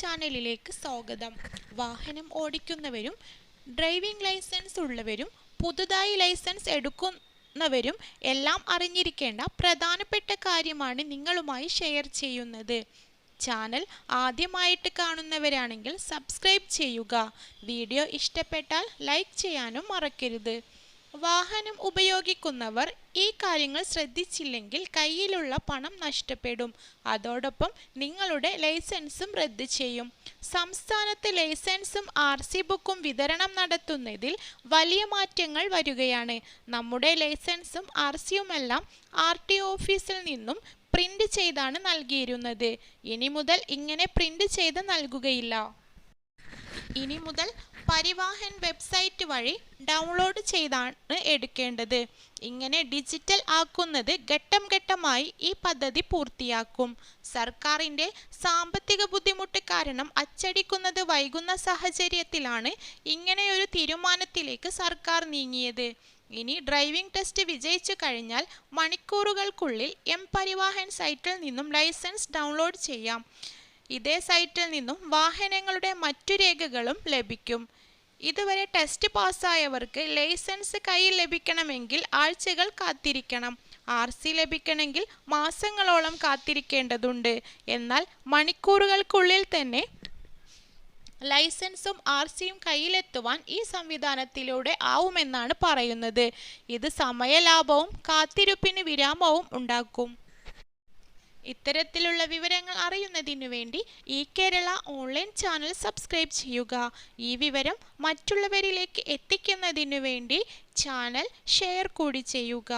ചാനലിലേക്ക് സ്വാഗതം. വാഹനം ഓടിക്കുന്നവരും ഡ്രൈവിംഗ് ലൈസൻസ് ഉള്ളവരും പുതുതായി ലൈസൻസ് എടുക്കുന്നവരും എല്ലാം അറിഞ്ഞിരിക്കേണ്ട പ്രധാനപ്പെട്ട കാര്യമാണ് നിങ്ങളുമായി ഷെയർ ചെയ്യുന്നത്. ചാനൽ ആദ്യമായിട്ട് കാണുന്നവരാണെങ്കിൽ സബ്സ്ക്രൈബ് ചെയ്യുക. വീഡിയോ ഇഷ്ടപ്പെട്ടാൽ ലൈക്ക് ചെയ്യാനും മറക്കരുത്. വാഹനം ഉപയോഗിക്കുന്നവർ ഈ കാര്യങ്ങൾ ശ്രദ്ധിച്ചില്ലെങ്കിൽ കയ്യിലുള്ള പണം നഷ്ടപ്പെടും. അതോടൊപ്പം നിങ്ങളുടെ ലൈസൻസും റദ്ദ് ചെയ്യും. സംസ്ഥാനത്ത് ലൈസൻസും ആർ സി ബുക്കും വിതരണം നടത്തുന്നതിൽ വലിയ മാറ്റങ്ങൾ വരികയാണ്. നമ്മുടെ ലൈസൻസും ആർ സിയുമെല്ലാം ആർ ടി ഓഫീസിൽ നിന്നും പ്രിന്റ് ചെയ്താണ് നൽകിയിരുന്നത്. ഇനി മുതൽ ഇങ്ങനെ പ്രിന്റ് ചെയ്ത് നൽകുകയില്ല. ഇനി മുതൽ പരിവാഹൻ വെബ്സൈറ്റ് വഴി ഡൗൺലോഡ് ചെയ്താണ് എടുക്കേണ്ടത്. ഇങ്ങനെ ഡിജിറ്റൽ ആക്കുന്നത് ഘട്ടം ഘട്ടമായി ഈ പദ്ധതി പൂർത്തിയാക്കും. സർക്കാരിന്റെ സാമ്പത്തിക ബുദ്ധിമുട്ട് കാരണം അച്ചടിക്കുന്നത് വൈകുന്ന സാഹചര്യത്തിലാണ് ഇങ്ങനെയൊരു തീരുമാനത്തിലേക്ക് സർക്കാർ നീങ്ങിയത്. ഇനി ഡ്രൈവിംഗ് ടെസ്റ്റ് വിജയിച്ചു കഴിഞ്ഞാൽ മണിക്കൂറുകൾക്കുള്ളിൽ എം പരിവാഹൻ സൈറ്റിൽ നിന്നും ലൈസൻസ് ഡൗൺലോഡ് ചെയ്യാം. ഇതേ സൈറ്റിൽ നിന്നും വാഹനങ്ങളുടെ മറ്റു രേഖകളും ലഭിക്കും. ഇതുവരെ ടെസ്റ്റ് പാസ്സായവർക്ക് ലൈസൻസ് കയ്യിൽ ലഭിക്കണമെങ്കിൽ ആഴ്ചകൾ കാത്തിരിക്കണം. ആർ സി ലഭിക്കണമെങ്കിൽ മാസങ്ങളോളം കാത്തിരിക്കേണ്ടതുണ്ട്. എന്നാൽ മണിക്കൂറുകൾക്കുള്ളിൽ തന്നെ ലൈസൻസും ആർ സിയും കയ്യിലെത്തുവാൻ ഈ സംവിധാനത്തിലൂടെ ആവുമെന്നാണ് പറയുന്നത്. ഇത് സമയലാഭവും കാത്തിരിപ്പിന് വിരാമവും ഉണ്ടാക്കും. ഇത്തരത്തിലുള്ള വിവരങ്ങൾ അറിയുന്നതിനു വേണ്ടി ഈ കേരള ഓൺലൈൻ ചാനൽ സബ്സ്ക്രൈബ് ചെയ്യുക. ഈ വിവരം മറ്റുള്ളവരിലേക്ക് എത്തിക്കുന്നതിനു വേണ്ടി ചാനൽ ഷെയർ കൂടി ചെയ്യുക.